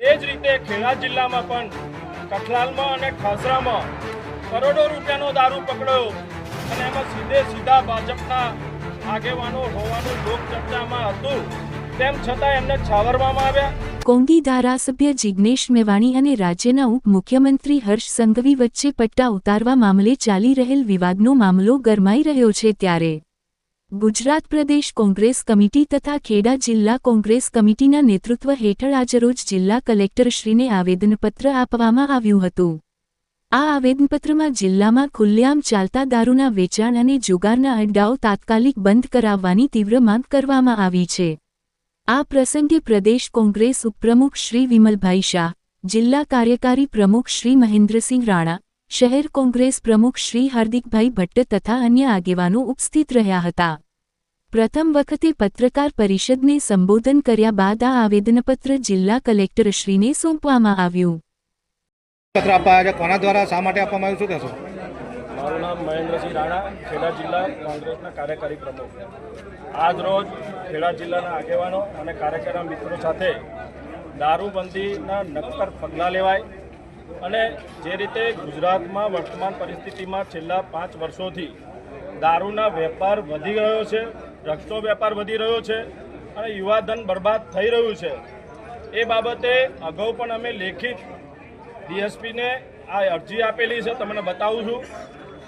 એ જ રીતે ખેડા જિલ્લામાં પણ કઠલાલમાં અને ખાસરામાં કરોડો રૂપિયાનો દારૂ પકડ્યો અને એમાં સીધે સીધા ભાજપના આગેવાનો હોવાનું લોકચર્ચામાં હતું. તેમ છતાં એમને છાવરવામાં આવ્યા. કોંગી ધારાસભ્ય જિગ્નેશ મેવાણી અને રાજ્યના ઉપમુખ્યમંત્રી હર્ષ સંઘવી વચ્ચે પટ્ટા ઉતારવા મામલે ચાલી રહેલ વિવાદનો મામલો ગરમાઈ રહ્યો છે ત્યારે. ગુજરાત પ્રદેશ કોંગ્રેસ કમિટી તથા ખેડા જિલ્લા કોંગ્રેસ કમિટીના નેતૃત્વ હેઠળ આજરોજ જિલ્લા કલેક્ટરશ્રીને આવેદનપત્ર આપવામાં આવ્યું હતું. આ આવેદનપત્રમાં જિલ્લામાં ખુલ્લેઆમ ચાલતા દારૂના વેચાણ અને જુગારના અડ્ડાઓ તાત્કાલિક બંધ કરાવવાની તીવ્ર માંગ કરવામાં આવી છે. આ પ્રસંગે પ્રદેશ કોંગ્રેસ ઉપપ્રમુખ શ્રી વિમલભાઈ શાહ, જિલ્લા કાર્યકારી પ્રમુખ શ્રી મહેન્દ્રસિંહ રાણા શહેર કોંગ્રેસ પ્રમુખ શ્રી હાર્દિકભાઈ ભટ્ટ તથા અન્ય આગેવાનો ઉપસ્થિત રહ્યા હતા. પ્રથમ વખતે પત્રકાર પરિષદને સંબોધન કર્યા બાદ આ આવેદનપત્ર જિલ્લા કલેક્ટરશ્રીને સોંપવામાં આવ્યું. પત્ર આપવા છે. કોના દ્વારા શા માટે આપવામાં આવ્યું? શું કહેશો? મારું નામ મહેન્દ્રસિંહ રાણા ખેડા જિલ્લા કોંગ્રેસના કાર્યકારી પ્રમુખ. આજ રોજ ખેડા જિલ્લાના આગેવાનો અને કાર્યકારી મિત્રો સાથે દારૂબંધીના નક્કર પગલાં લેવાય અને જે રીતે ગુજરાતમાં વર્તમાન પરિસ્થિતિમાં છેલ્લા પાંચ વર્ષોથી દારૂના વેપાર વધી રહ્યો છે ડ્રગ્સનો વેપાર વધી રહ્યો છે અને યુવાધન બરબાદ થઈ રહ્યું છે. એ બાબતે અગાઉ પણ અમે લેખિત ડીએસપીને આ અરજી આપેલી છે, તમને બતાવું છું.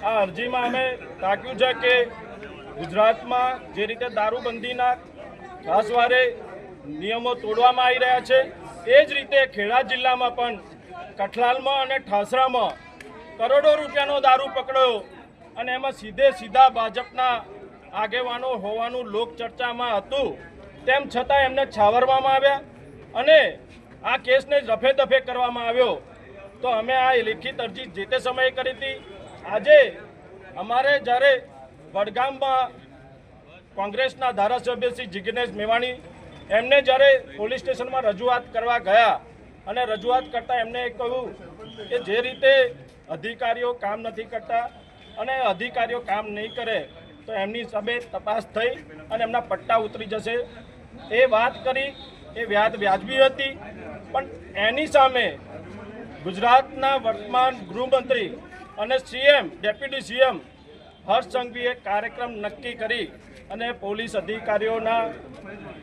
આ અરજીમાં અમે તાક્યું છે કે ગુજરાતમાં જે રીતે દારૂબંધીના ખાસવારે નિયમો તોડવામાં આવી રહ્યા છે, એ જ રીતે ખેડા જિલ્લામાં પણ કઠલાલમાં અને ઠાસરામાં કરોડો રૂપિયાનો દારૂ પકડ્યો અને એમાં સીધે સીધા ભાજપના આગેવાનો હોવાનું લોકચર્ચામાં હતું. તેમ છતાં એમને છાવરવામાં આવ્યા અને આ કેસને રફે દફે કરવામાં આવ્યો. તો અમે આ લેખિત અરજી જે તે સમયે કરી હતી. આજે અમારે જ્યારે વડગામમાં કોંગ્રેસના ધારાસભ્ય શ્રી જિગ્નેશ મેવાણી એમને જ્યારે પોલીસ સ્ટેશનમાં રજૂઆત કરવા ગયા અને રજૂઆત કરતાં એમને કહ્યું કે જે રીતે અધિકારીઓ કામ નથી કરતા અને અધિકારીઓ કામ નહીં કરે, તો એમની સામે તપાસ થઈ અને એમના પટ્ટા ઉતરી જશે. એ વાત કરી, એ વ્યાજ વ્યાજબી હતી, પણ એની સામે ગુજરાતના વર્તમાન ગૃહમંત્રી અને સીએમ, ડેપ્યુટી સીએમ હર્ષ સંઘવીએ કાર્યક્રમ નક્કી કરી અને પોલીસ અધિકારીઓના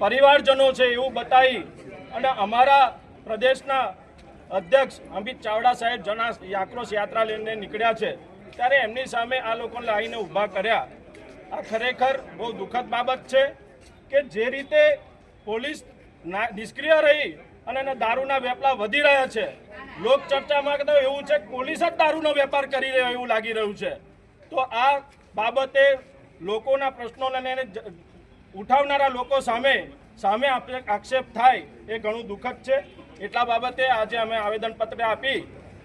પરિવારજનો છે એવું બતાવી અને અમારા પ્રદેશના અધ્યક્ષ અમિત ચાવડા સાહેબ જના આક્રોશ યાત્રા લઈને નીકળ્યા છે. ત્યારે એમની સામે આ લોકોને લાવીને ઊભા કર્યા. આ ખરેખર બહુ દુઃખદ બાબત છે કે જે રીતે પોલીસ નિષ્ક્રિય રહી અને એના દારૂના વેપલા વધી રહ્યા છે. લોક ચર્ચામાં તો એવું છે કે પોલીસ જ દારૂનો વેપાર કરી રહ્યો એવું લાગી રહ્યું છે. તો આ બાબતે લોકોના પ્રશ્નોને ઉઠાવનારા લોકો સામે સામે આક્ષેપ થાય એ ઘણું દુઃખદ છે. એટલા બાબતે આજે અમે આવેદનપત્ર આપી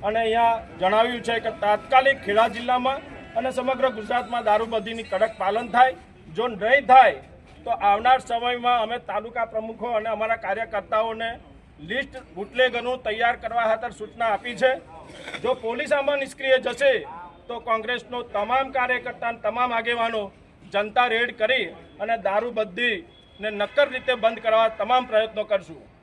અને અહીંયા જણાવ્યું છે કે તાત્કાલિક ખેડા જિલ્લામાં અને સમગ્ર ગુજરાતમાં દારૂબંધીની કડક પાલન થાય. જો નહીં થાય, તો આવનાર સમયમાં અમે તાલુકા પ્રમુખો અને અમારા કાર્યકર્તાઓને લિસ્ટ બુટલેગરનું તૈયાર કરવા ખાતર સૂચના આપી છે. જો પોલીસ આમાં નિષ્ક્રિય જશે, તો કોંગ્રેસનો તમામ કાર્યકર્તા તમામ આગેવાનો જનતા રેડ કરી અને દારૂબંધીને નક્કર રીતે બંધ કરવા તમામ પ્રયત્નો કરશું.